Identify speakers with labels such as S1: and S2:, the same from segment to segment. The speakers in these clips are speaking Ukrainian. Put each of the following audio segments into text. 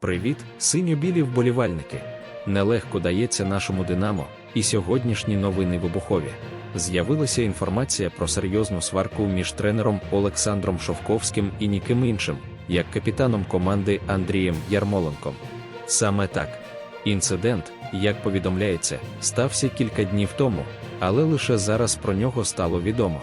S1: Привіт, синьо-білі вболівальники! Нелегко дається нашому Динамо, і сьогоднішні новини вибухові. З'явилася інформація про серйозну сварку між тренером Олександром Шовковським і ніким іншим, як капітаном команди Андрієм Ярмоленком. Саме так. Інцидент, як повідомляється, стався кілька днів тому, але лише зараз про нього стало відомо.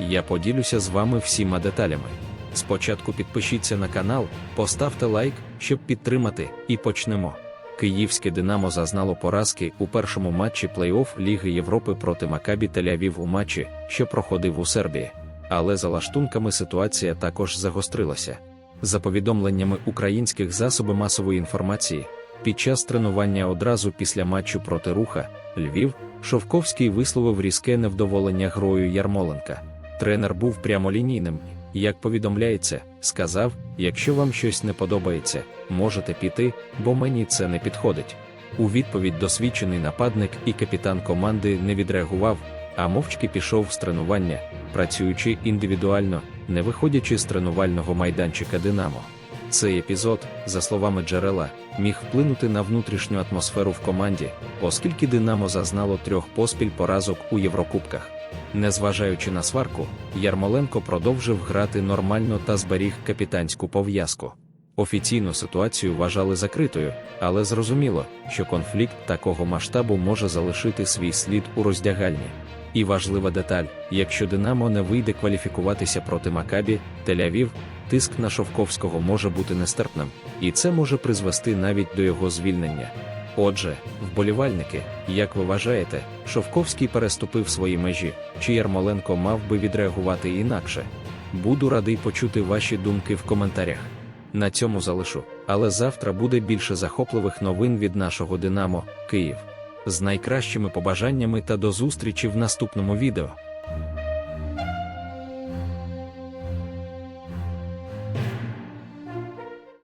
S1: Я поділюся з вами всіма деталями. Спочатку підпишіться на канал, поставте лайк, щоб підтримати, і почнемо. Київське Динамо зазнало поразки у першому матчі плей-офф Ліги Європи проти Макабі Тель-Авів у матчі, що проходив у Сербії. Але за лаштунками ситуація також загострилася. За повідомленнями українських засобів масової інформації, під час тренування одразу після матчу проти руха Львів Шовковський висловив різке невдоволення грою Ярмоленка. Тренер був прямолінійним, як повідомляється, сказав: якщо вам щось не подобається, можете піти, бо мені це не підходить. У відповідь досвідчений нападник і капітан команди не відреагував, а мовчки пішов з тренування, працюючи індивідуально, не виходячи з тренувального майданчика Динамо. Цей епізод, за словами джерела, міг вплинути на внутрішню атмосферу в команді, оскільки Динамо зазнало трьох поспіль поразок у Єврокубках. Незважаючи на сварку, Ярмоленко продовжив грати нормально та зберіг капітанську пов'язку. Офіційну ситуацію вважали закритою, але зрозуміло, що конфлікт такого масштабу може залишити свій слід у роздягальні. І важлива деталь: якщо Динамо не вийде кваліфікуватися проти Макабі, Тель-Авів, тиск на Шовковського може бути нестерпним, і це може призвести навіть до його звільнення. Отже, вболівальники, як ви вважаєте, Шовковський переступив свої межі, чи Ярмоленко мав би відреагувати інакше? Буду радий почути ваші думки в коментарях. На цьому залишу, але завтра буде більше захопливих новин від нашого Динамо, Київ. З найкращими побажаннями та до зустрічі в наступному відео.